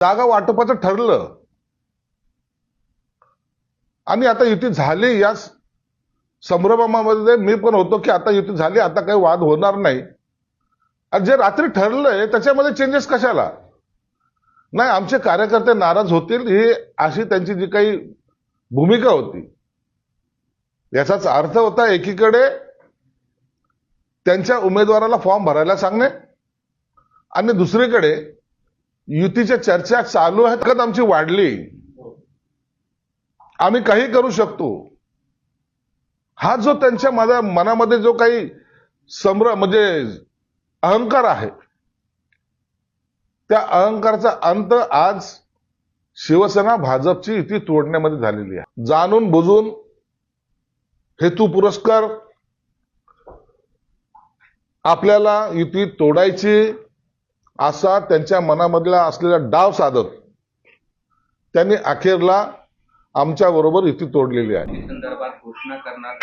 जागा वाटपाचं ठरलं. आणि आता युती झाली या संभ्रमामध्ये मी पण होतो की आता युती झाली आता काही वाद होणार नाही. आणि जे रात्री ठरलंय त्याच्यामध्ये चेंजेस कशाला? नाही आमचे कार्यकर्ते नाराज होतील ही अशी त्यांची जी काही भूमिका होती. याचाच अर्थ होता एकीकडे त्यांच्या उमेदवाराला फॉर्म भरायला सांगणे आणि दुसरीकडे युतीच्या चर्चा चालू आहेत आमची वाढली. आम्ही काही करू शकतो. हा जो त्यांच्या माझ्या मनामध्ये जो काही सम्र म्हणजे अहंकार आहे त्या अहंकाराचा अंत आज शिवसेना भाजपची युती तोडण्यामध्ये झालेली आहे. जाणून बुजून हेतू पुरस्कार आपल्याला युती तोडायची असा त्यांच्या मनामधला असलेला डाव साधत त्यांनी अखेरला आमच्या बरोबर युती तोडलेली आहे. संदर्भात घोषणा करणार.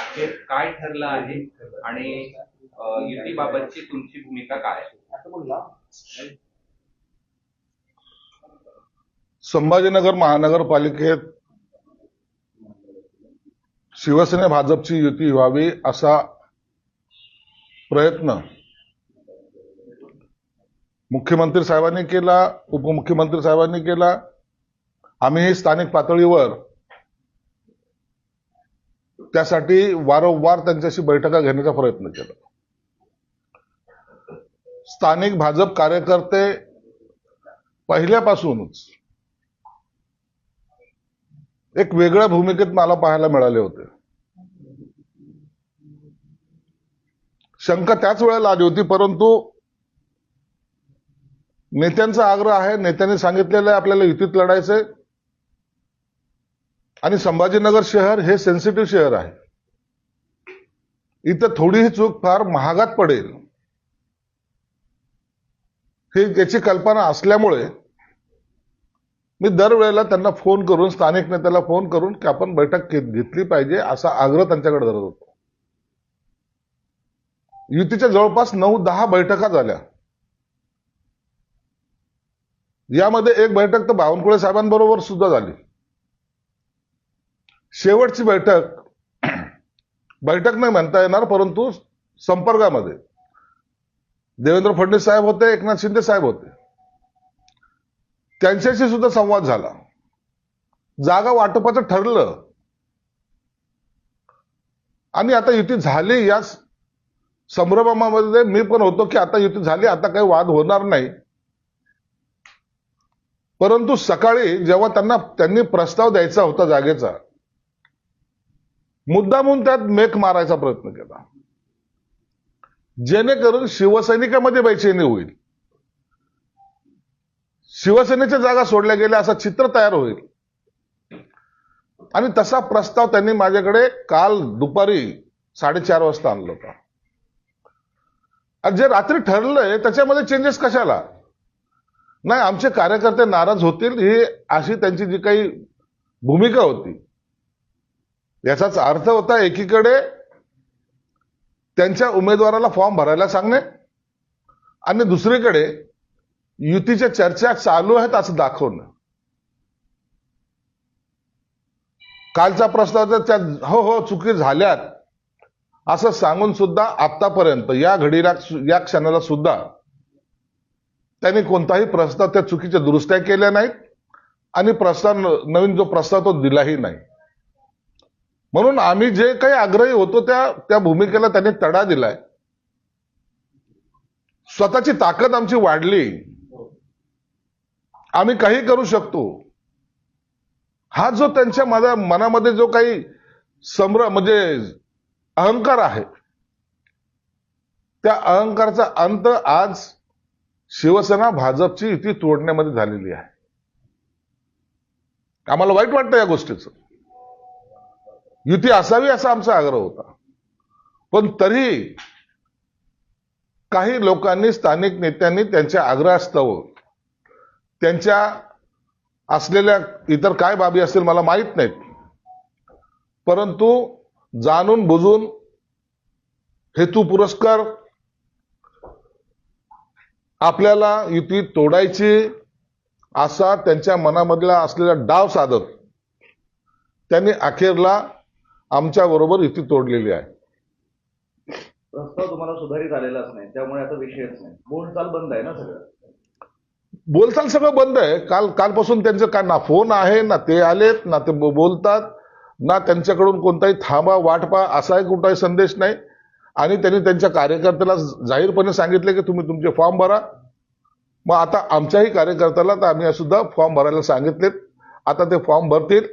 अखेर काय ठरलं आहे आणि युतीबाबतची तुमची भूमिका काय आहे? संभाजीनगर महानगरपालिकेत शिवसेने भाजपची युती व्हावी असा प्रयत्न मुख्यमंत्री साहेबांनी केला उपमुख्यमंत्री साहेबांनी केला. आम्ही स्थानिक पातळीवर त्यासाठी वारंवार त्यांच्याशी बैठका घेण्याचा प्रयत्न केला. स्थानिक भाजप कार्यकर्ते पहिल्यापासूनच एक वेगळ्या भूमिकेत मला पाहायला मिळाले होते. शंका त्याच वेळेला आली होती परंतु नेत्यांचा आग्रह आहे. नेत्यांनी सांगितलेलं आहे आपल्याला युतीत लढायचंय. आणि संभाजीनगर शहर हे सेन्सिटिव्ह शहर आहे. इथं थोडीही चूक फार महागात पडेल. ही याची कल्पना असल्यामुळे मी दरवेळेला त्यांना फोन करून स्थानिक नेत्याला फोन करून की आपण बैठक घेतली पाहिजे असा आग्रह त्यांच्याकडे धरत होतो. युतीच्या जवळपास नऊ दहा बैठका झाल्या. यामध्ये एक बैठक तर बावनकुळे साहेबांबरोबर सुद्धा झाली. शेवटची बैठक बैठक नाही म्हणता येणार परंतु संपर्कामध्ये. देवेंद्र फडणवीस साहेब होते एकनाथ शिंदे साहेब होते. त्यांच्याशी सुद्धा संवाद झाला. जागा वाटपाचं ठरलं. आणि आता युती झाली या संभ्रमामध्ये मी पण होतो की आता युती झाली आता काही वाद होणार नाही. परंतु सकाळी जेव्हा त्यांना त्यांनी प्रस्ताव द्यायचा होता जागेचा मुद्दामून त्यात मेक मारायचा प्रयत्न केला. जेणेकरून शिवसैनिकामध्ये बैचेनी होईल. शिवसेनेच्या जागा सोडल्या गेल्या असं चित्र तयार होईल. आणि तसा प्रस्ताव त्यांनी माझ्याकडे काल दुपारी साडेचार वाजता आणला होता. जे रात्री ठरलंय त्याच्यामध्ये चेंजेस कशाला? नाही आमचे कार्यकर्ते नाराज होतील ही अशी त्यांची जी काही भूमिका होती. याचाच अर्थ होता एकीकडे त्यांच्या उमेदवाराला फॉर्म भरायला सांगणे आणि दुसरीकडे युतीच्या चर्चा चालू आहेत असं दाखवणं. कालचा प्रस्ताव तर त्या हो हो चुकी झाल्यात असं सांगून सुद्धा आतापर्यंत या घडीला या क्षणाला सुद्धा त्यांनी कोणताही प्रस्ताव त्या चुकीच्या दुरुस्त्या केल्या नाहीत आणि प्रस्ताव नवीन जो प्रस्ताव तो दिलाही नाही. म्हणून आम्ही जे काही आग्रही होतो त्या त्या भूमिकेला त्यांनी तडा दिलाय. स्वतःची ताकद आमची वाढली. आम्ही काही करू शकतो. हा जो त्यांच्या माझ्या मनामध्ये जो काही सम्र म्हणजे अहंकार आहे त्या अहंकाराचा अंत आज शिवसेना भाजपची युती तोडण्यामध्ये झालेली आहे. आम्हाला वाईट वाटतं या गोष्टीचं. युती असावी असा आमचा आग्रह होता. पण तरी काही लोकांनी स्थानिक नेत्यांनी त्यांच्या आग्रहास्तव त्यांच्या असलेल्या इतर काय बाबी असतील मला माहीत नाहीत. परंतु जाणून बुजून हेतू पुरस्कार आपल्याला युती तोडायची असा त्यांच्या मनामधला असलेला डाव साधत. त्यांनी अखेरला आमच्या बरोबर युती तोडलेली आहे. प्रस्ताव तुम्हाला सुधारित आलेलाच नाही त्यामुळे आता विषयच नाही. बोलचाल बंद आहे ना सगळं? बोलचाल सगळं बंद आहे. काल कालपासून त्यांचं काय ना फोन आहे ना ते आलेत ना ते बोलतात ना त्यांच्याकडून कोणताही थांबा वाटपा असाही कुठलाही संदेश नाही. आणि त्यांनी त्यांच्या कार्यकर्त्याला जाहीरपणे सांगितले की तुम्ही तुमचे फॉर्म भरा. मग आता आमच्याही कार्यकर्त्याला तर आम्ही सुद्धा फॉर्म भरायला सांगितलेत. आता ते फॉर्म भरतील.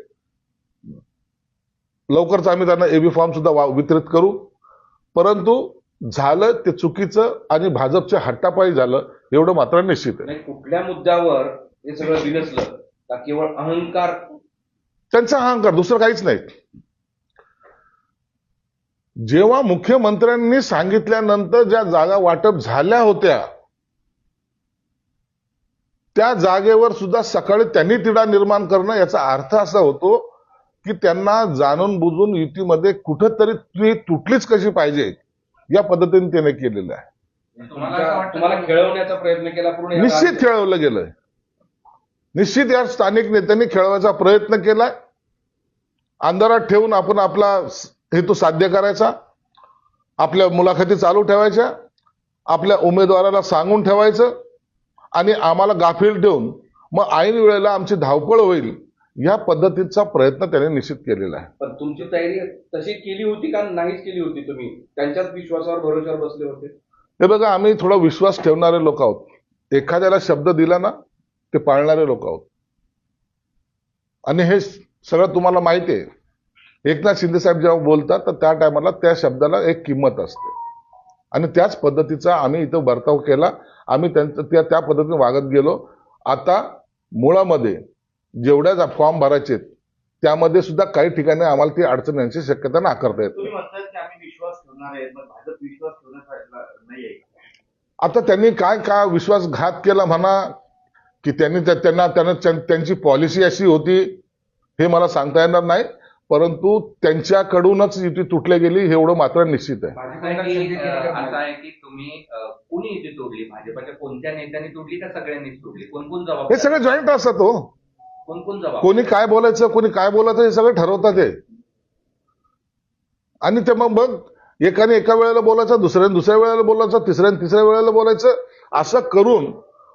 लवकरच आम्ही त्यांना एबी फॉर्म सुद्धा वितरित करू. परंतु झालं ते चुकीचं आणि भाजपच्या हट्टापायी झालं एवढं मात्र निश्चित आहे. कुठल्या मुद्द्यावर हे सगळं बिनसलं का केवळ अहंकार? त्यांचा अहंकार दुसरं काहीच नाही. जेव्हा मुख्यमंत्र्यांनी सांगितल्यानंतर ज्या जागा वाटप झाल्या होत्या त्या जागेवर सुद्धा सकाळी त्यांनी तिढा निर्माण करणं याचा अर्थ असा होतो की त्यांना जाणून बुजून युतीमध्ये कुठंतरी ती तुटलीच कशी पाहिजे या पद्धतीने त्याने केलेलं आहे. तुम्हाला खेळवण्याचा प्रयत्न केला निश्चित. खेळवलं गेलंय. निश्चित या स्थानिक नेत्यांनी खेळवायचा प्रयत्न केलाय. अंधारात ठेवून आपण आपला हेतू साध्य करायचा. आपल्या मुलाखती चालू ठेवायच्या. आपल्या उमेदवाराला सांगून ठेवायचं. आणि आम्हाला गाफील ठेवून मग ऐन वेळेला आमची धावपळ होईल या पद्धतीचा प्रयत्न त्याने निश्चित केलेला आहे. पण तुमची तयारी तशी केली होती का नाहीच केली होती तुम्ही? त्यांच्याच विश्वासावर भरोशावर बसले होते? हे बघा आम्ही थोडा विश्वास ठेवणारे लोक आहोत. एखाद्याला शब्द दिला ना ते पाळणारे लोक आहोत. आणि हे सगळं तुम्हाला माहिती आहे. एकनाथ शिंदे साहेब जेव्हा बोलतात तर त्या टायमाला त्या शब्दाला एक किंमत असते. आणि त्याच पद्धतीचा आम्ही इथं बर्ताव केला. आम्ही त्यांचं त्या त्या पद्धतीने वागत गेलो. आता मुळामध्ये जेवढ्या फॉर्म भरायचे त्यामध्ये सुद्धा काही ठिकाणी आम्हाला ती अडचण यांची शक्यता नाकारता येते आता त्यांनी काय काय विश्वासघात केला म्हणा की त्यांनी त्यांना त्यांना त्यांची पॉलिसी अशी होती हे मला सांगता येणार नाही. परंतु त्यांच्याकडूनच युती तुटली गेली हे एवढं मात्र निश्चित आहे. असं आहे की अं, असं आहे? की तुम्ही अं, कुणी युती तोडली? भाजपच्या कोणत्या नेत्यांनी तोडली का सगळ्यांनीच तोडली? कोण कोण हे सगळे जॉईंट असतात हो कोण कोण जबाबदार कोणी काय बोलायचं कोणी काय बोलायचं हे सगळं ठरवतात हे आणि ते मग मग एकाने एका वेळेला बोलायचं दुसऱ्याने दुसऱ्या वेळेला बोलायचं तिसऱ्याने तिसऱ्या वेळेला बोलायचं असं करून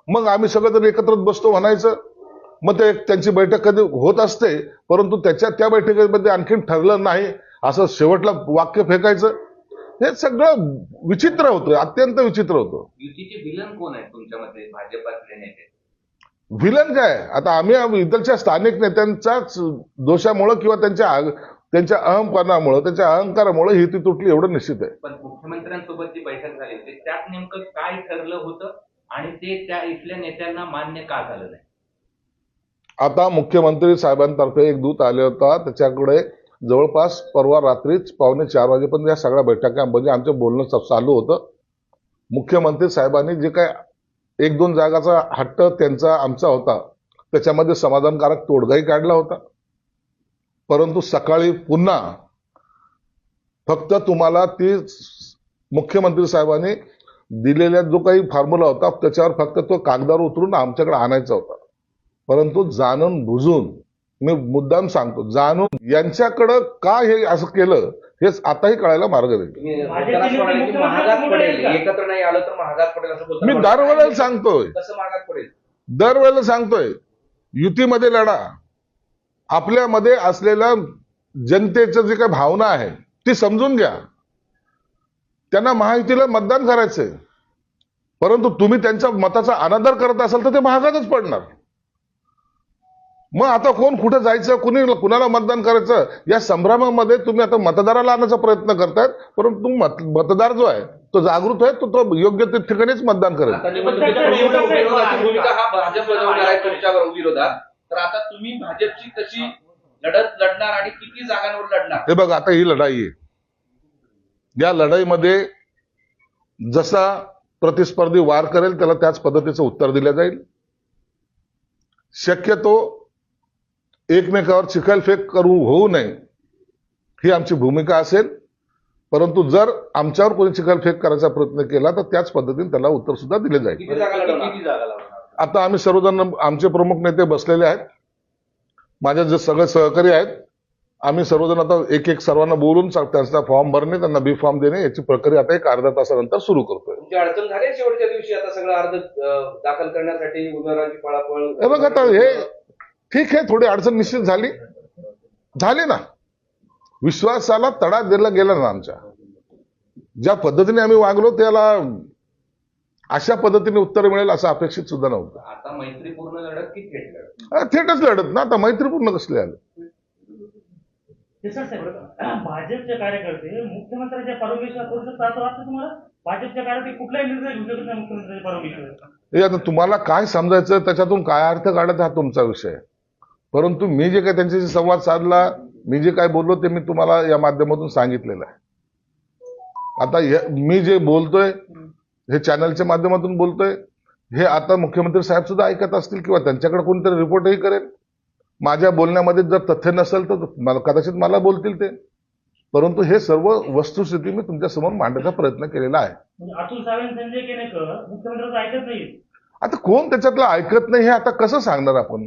मग आम्ही सगळेजण एकत्र बसतो म्हणायचं. मग ते त्यांची बैठक कधी होत असते परंतु त्याच्या त्या बैठकीमध्ये आणखीन ठरलं नाही असं शेवटला वाक्य फेकायचं हे सगळं विचित्र होतं अत्यंत विचित्र होतं. युतीचे विलन कोण आहेत तुमच्या मते भाजपातले नेते? विलन काय? आता आम्ही इथलच्या स्थानिक नेत्यांच्याच दोषामुळं किंवा त्यांच्या त्यांच्या अहमपणामुळं त्यांच्या अहंकारामुळे ही ती तुटली एवढं निश्चित आहे. पण मुख्यमंत्र्यांसोबत जी बैठक झाली होती त्यात नेमकं काय ठरलं होतं आणि ते त्या इथल्या नेत्यांना मान्य का झालं नाही? आता मुख्यमंत्री साहेबांतर्फे एक दूत आले होता. त्याच्याकडे जवळपास परवा रात्रीच पावणे चार वाजेपर्यंत या सगळ्या बैठका म्हणजे आमचं बोलणं चालू होतं. मुख्यमंत्री साहेबांनी जे काय एक दोन जागाचा हट्ट त्यांचा आमचा होता त्याच्यामध्ये समाधानकारक तोडगाही काढला होता. परंतु सकाळी पुन्हा फक्त तुम्हाला ती मुख्यमंत्री साहेबांनी दिलेला जो काही फॉर्म्युला होता त्याच्यावर फक्त तो कागदावर उतरून आमच्याकडे आणायचा होता. परंतु जाणून बुजून मी मुद्दाम सांगतो जाणून यांच्याकडं का हे असं केलं हेच आताही कळायला मार्ग बोलता मी दरवेळेला सांगतोय. दरवेळेला सांगतोय युतीमध्ये लढा. आपल्यामध्ये असलेल्या जनतेचं जे काही भावना आहे ती समजून घ्या. त्यांना महायुतीला मतदान करायचंय. परंतु तुम्ही त्यांच्या मताचा अनादर करत असाल तर ते महागातच पडणार. मग आता कोण कुठं जायचं कुणी कुणाला मतदान करायचं या संभ्रमामध्ये तुम्ही आता मतदाराला आणण्याचा प्रयत्न करतायत परंतु मत मतदार जो आहे तो जागृत आहे तो तो योग्य त्या ठिकाणीच मतदान करेल. हा आता तुम्ही भाजपची कशी लढत लढणार आणि किती जागांवर लढणार? हे बघा आता ही लढाई आहे. या लढाईमध्ये जसा प्रतिस्पर्धी वार करेल त्याला त्याच पद्धतीचं उत्तर दिलं जाईल. शक्यतो एकमेकावर चिखलफेक करू होऊ नये ही आमची भूमिका असेल. परंतु जर आमच्यावर कोणी चिखलफेक करायचा प्रयत्न केला तर त्याच पद्धतीने त्याला उत्तर सुद्धा दिले जाईल. आता आम्ही सर्वजण आमचे प्रमुख नेते बसलेले आहेत. माझे जे सगळे सहकारी आहेत आम्ही सर्वजण आता एक एक सर्वांना बोलून त्यांचा फॉर्म भरणे त्यांना बी फॉर्म देणे याची प्रक्रिया आता एक अर्ध्या तासानंतर सुरू करतोय. अडचण झाली शेवटच्या दिवशी आता सगळं अर्ज दाखल करण्यासाठी उमेदवारांची पळापळ? हे बघ आता हे ठीक आहे थोडी अडचण निश्चित झाली. झाली ना. विश्वासाला तडा दिला गेला ना आमच्या. ज्या पद्धतीने आम्ही वागलो त्याला अशा पद्धतीने उत्तर मिळेल असं अपेक्षित सुद्धा नव्हतं. आता मैत्रीपूर्ण लढत की थेट थेटच लढत ना. आता मैत्रीपूर्ण कसले आले? भाजपचे कार्यकर्ते मुख्यमंत्र्यांच्या परवानगीशिवाय करू शकतात असं वाटतं तुम्हाला? भाजपच्या कार्यकर्ते कुठलाही निर्णय घेऊ शकत नाही मुख्यमंत्र्यांच्या परवानगीशिवाय हे आता तुम्हाला काय समजायचं त्याच्यातून काय अर्थ काढायचा हा तुमचा विषय? आहे परंतु मी जे काही त्यांच्याशी संवाद साधला मी जे काय बोललो ते मी तुम्हाला या माध्यमातून सांगितलेलं आहे. आता मी जे बोलतोय हे चॅनलच्या माध्यमातून बोलतोय हे आता मुख्यमंत्री साहेब सुद्धा ऐकत असतील किंवा त्यांच्याकडे कोणतरी रिपोर्टही करेल. माझ्या बोलण्यामध्ये जर तथ्य नसेल तर कदाचित मला बोलतील ते. परंतु हे सर्व वस्तुस्थिती मी तुमच्यासमोर मांडण्याचा प्रयत्न केलेला आहे. म्हणजे आता कोण त्याच्यातलं ऐकत नाही हे आता कसं सांगणार आपण?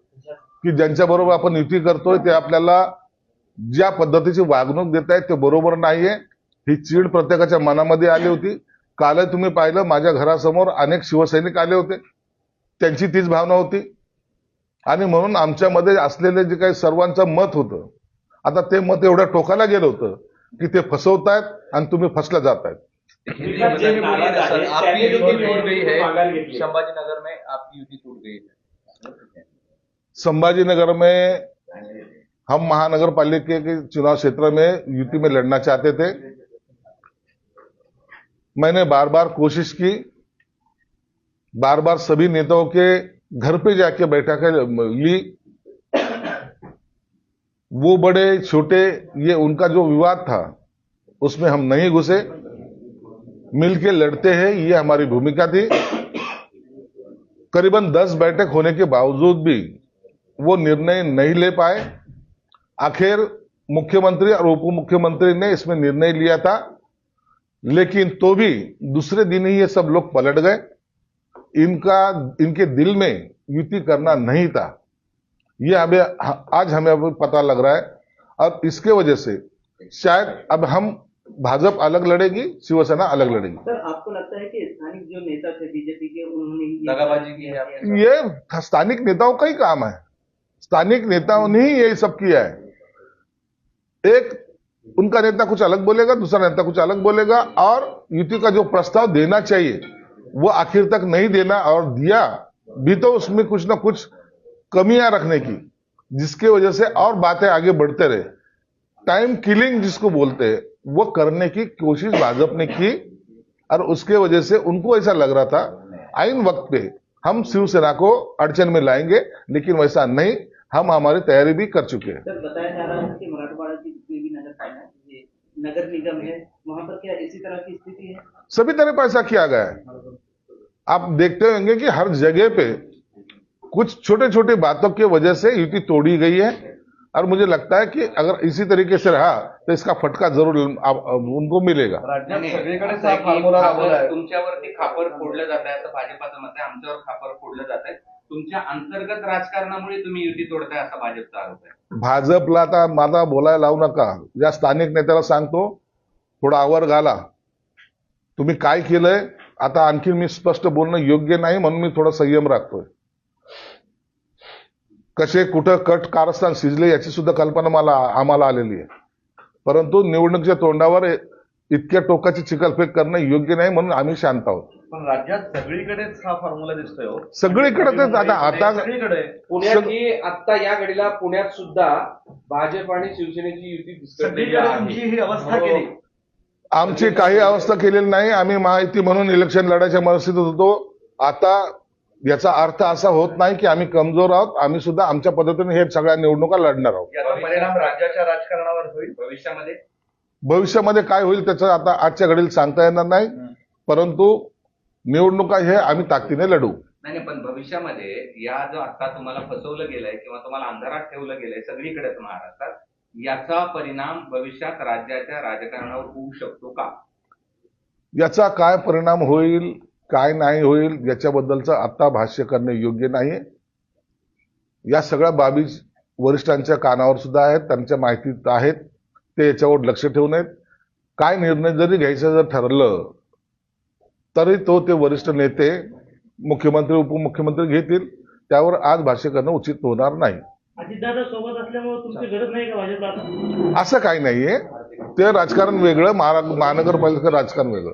की ज्यांच्या बरोबर आपण युती करतोय ते आपल्याला ज्या पद्धतीची वागणूक देत आहेत ते बरोबर नाहीये. ही चीड प्रत्येकाच्या मनामध्ये आली होती. कालही तुम्ही पाहिलं माझ्या घरासमोर अनेक शिवसैनिक आले होते. त्यांची तीच भावना होती. आणि म्हणून आमच्यामध्ये असलेले जे काही सर्वांचं मत होतं आता ते मत एवढ्या टोकाला गेलं होतं की ते फसवतायत आणि तुम्ही फसल्या जात आहेत आपकी युति टूट गई है संभाजीनगर में आपकी युति टूट गई है. संभाजीनगर में हम महानगर पालिका के चुनाव क्षेत्र में यूपी में लड़ना चाहते थे। मैंने बार बार कोशिश की बार बार सभी नेताओं के घर पे जाके बैठकें ली। वो बड़े, छोटे, ये उनका जो विवाद था, उसमें हम नहीं घुसे। मिलके लड़ते हैं, ये हमारी भूमिका थी। करीबन दस बैठक होने के बावजूद भी वो निर्णय नहीं ले पाए। आखिर मुख्यमंत्री और उप मुख्यमंत्री ने इसमें निर्णय लिया था लेकिन तो भी दूसरे दिन ही ये सब लोग पलट गए। इनका इनके दिल में युति करना नहीं था। ये हमें आज हमें अब पता लग रहा है। और इसके वजह से शायद अब हम भाजपा अलग लड़ेगी शिवसेना अलग लड़ेगी। सर आपको लगता है कि स्थानिक जो नेता थे बीजेपी के उन्होंने है ये स्थानिक नेताओं का ही काम है। स्थानिक नेताओं ने ही ये सब किया है। एक, उनका नेता कुछ अलग बोलेगा, दूसरा नेता कुछ अलग बोलेगा, और युति का जो प्रस्ताव देना चाहिए, वो आखिर तक नहीं देना और दिया, भी तो उसमें कुछ ना कुछ कमियाँ रखने की, जिसकी वजह से और बातें आगे बढ़ते रहे। टाइम किलिंग जिसको बोलते हैं, वो करने की कोशिश भाजपा ने की, और उसके वजह से उनको ऐसा लग रहा था, आइन वक्त पे हम शिवसेना को अड़चन में लाएँगे, लेकिन वैसा नहीं। हम हमारी तैयारी भी कर चुके हैं। बताया जा रहा है कि मराठवाड़ा की जितनी भी नगर पालिका ये नगर निगम है वहाँ पर क्या इसी तरह की स्थिति है? सभी तरह पैसा किया गया है। आप देखते होंगे कि हर जगह पे कुछ छोटे छोटे बातों की वजह से युति तोड़ी गई है और मुझे लगता है कि अगर इसी तरीके से रहा तो इसका फटका ज़रूर आप- उनको मिलेगा। तुमच्यावरती खापर फोडलं जात आहे असं भाजपाचं मत आहे आमच्यावर खापर फोडलं जात आहे. तुमच्या अंतर्गत राजकारणामुळे तुम्ही युती तोडताय असा भाजपचा आरोप आहे. भाजपला आता मला बोलायला लावू नका. या स्थानिक नेत्याला सांगतो थोडा आवर घाला. तुम्ही काय केलंय? आता आणखी मी स्पष्ट बोलणं योग्य नाही म्हणून मी थोडा संयम राखतोय. कसे कुठं कट कारस्थान शिजले याची सुद्धा कल्पना मला आम्हाला आलेली आहे. परंतु निवडणुकीच्या तोंडावर इतक्या टोकाची चिखलफेक करणं योग्य नाही म्हणून आम्ही शांत आहोत. पण राज्यात सगळीकडेच हा फॉर्म्युला दिसतोय हो. सगळीकडे तेच आता आता सगळीकडे. पुण्यात ही आता या घडीला पुण्यात सुद्धा भाजप आणि शिवसेनेची युती विस्कटलेली सगळीकडे तुमची आहे ही अवस्था हो. केली. आमची काही अवस्था केलेली नाही. आम्ही माहिती म्हणून इलेक्शन लढायच्या मनस्थितीत होतो. आता याचा अर्थ असा होत नाही की आम्ही कमजोर आहोत. आम्ही सुद्धा आमच्या पद्धतीने हे सगळ्या निवडणुका लढणार आहोत. याचा परिणाम राज्याच्या राजकारणावर होईल भविष्यामध्ये? भविष्यामध्ये काय होईल त्याचं आता आजच्या घडीला सांगता येणार नाही. परंतु निवडणुका हे आम्ही ताकदीने लढू. नाही नाही पण भविष्यामध्ये या जो आता तुम्हाला फसवलं गेलंय किंवा तुम्हाला अंधारात ठेवलं गेलंय सगळीकडेच महाराष्ट्रात याचा परिणाम भविष्यात राज्याच्या राजकारणावर होऊ शकतो का? याचा काय परिणाम होईल काय नाही होईल याच्याबद्दलचं आता भाष्य करणे योग्य नाही या सगळ्या बाबी वरिष्ठांच्या कानावर सुद्धा आहेत त्यांच्या माहितीत आहेत ते याच्यावर लक्ष ठेवून आहेत काय निर्णय जरी घ्यायचं जर ठरलं तरी तो ते वरिष्ठ नेते मुख्यमंत्री उपमुख्यमंत्री घेतील. त्यावर आज भाष्य करणं उचित होणार नाही. अजितदादा सोबत असल्यामुळे तुमची गरज नाही का भाजपला आता? असं काही नाहीये. ते राजकारण वेगळं महारा- महानगरपालिका राजकारण वेगळं.